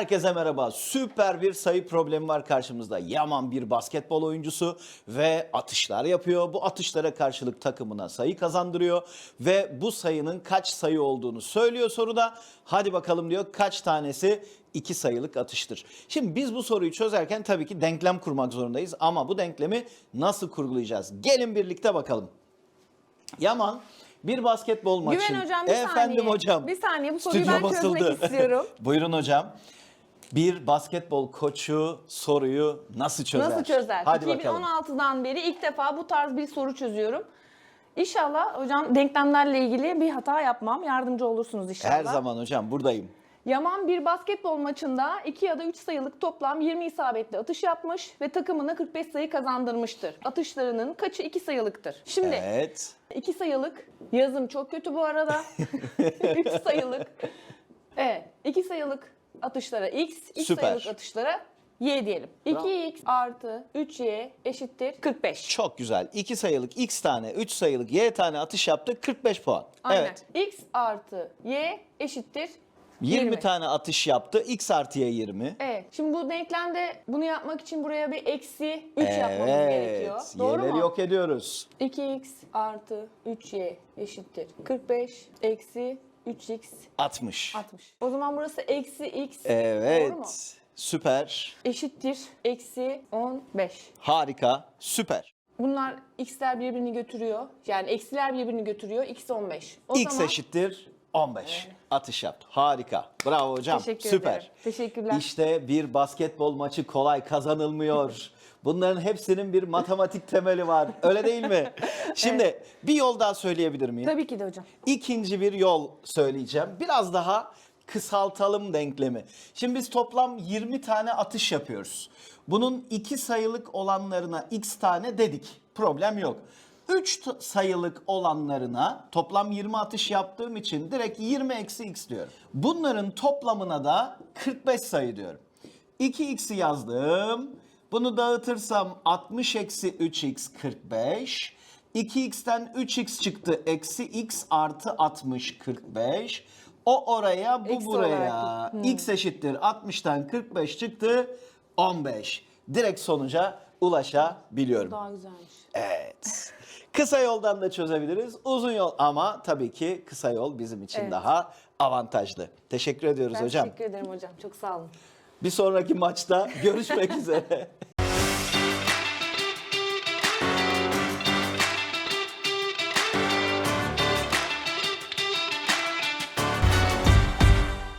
Herkese merhaba. Süper bir sayı problemi var karşımızda. Yaman bir basketbol oyuncusu ve atışlar yapıyor. Bu atışlara karşılık takımına sayı kazandırıyor ve bu sayının kaç sayı olduğunu söylüyor soruda. Hadi bakalım diyor kaç tanesi iki sayılık atıştır. Şimdi biz bu soruyu çözerken tabii ki denklem kurmak zorundayız ama bu denklemi nasıl kurgulayacağız? Gelin birlikte bakalım. Yaman bir basketbol maçı. Güven hocam bir Efendim saniye. hocam. Bir saniye bu soruyu Stüdyo ben çözmek istiyorum. Buyurun hocam. Bir basketbol koçu soruyu nasıl çözer? Nasıl çözer? Hadi bakalım. 2016'dan beri ilk defa bu tarz bir soru çözüyorum. İnşallah hocam denklemlerle ilgili bir hata yapmam. Yardımcı olursunuz inşallah. Her zaman hocam buradayım. Yaman bir basketbol maçında 2 ya da 3 sayılık toplam 20 isabetli atış yapmış ve takımına 45 sayı kazandırmıştır. Atışlarının kaçı 2 sayılıktır? Şimdi Evet. 2 sayılık yazım çok kötü bu arada. 3 sayılık. Evet 2 sayılık atışlara x, 3 Süper. sayılık atışlara y diyelim. 2x artı 3y eşittir 45. Çok güzel. 2 sayılık x tane, 3 sayılık y tane atış yaptı. 45 puan. Aynen. Evet. x artı y eşittir 20, 20. tane atış yaptı. x artı y 20. Evet. Şimdi bu denklemde bunu yapmak için buraya bir eksi 3 yapmamız gerekiyor. Doğru Y'leri mu? yok ediyoruz. 2x artı 3y eşittir 45 eksi 3x 60. 60. O zaman burası eksi x. Evet. Doğru mu? Süper. Eşittir eksi 15. Harika. Süper. Bunlar x'ler birbirini götürüyor. Yani eksiler birbirini götürüyor. x 15. O X zaman eşittir 15. Atış yaptı. Harika. Bravo hocam. Teşekkür Süper. ederim. Teşekkürler. İşte bir basketbol maçı kolay kazanılmıyor. Bunların hepsinin bir matematik temeli var. Öyle değil mi? Şimdi bir yol daha söyleyebilir miyim? tabii ki de hocam. İkinci bir yol söyleyeceğim. Biraz daha kısaltalım denklemi. Şimdi biz toplam 20 tane atış yapıyoruz. Bunun iki sayılık olanlarına x tane dedik. Problem yok. 3 sayılık olanlarına toplam 20 atış yaptığım için direkt 20 eksi x diyorum. Bunların toplamına da 45 sayı diyorum. 2x'i yazdım. Bunu dağıtırsam 60 eksi 3x 45. 2x'ten 3x çıktı. Eksi x artı 60 45. O oraya bu Eksi buraya. olarak. Hmm. x eşittir 60'tan 45 çıktı. 15. Direkt sonuca ulaşabiliyorum. Daha güzelmiş. Evet. Kısa yoldan da çözebiliriz. Uzun yol ama tabii ki kısa yol bizim için Evet. daha avantajlı. Teşekkür ediyoruz Ben hocam. teşekkür ederim hocam. Çok sağ olun. Bir sonraki maçta görüşmek üzere.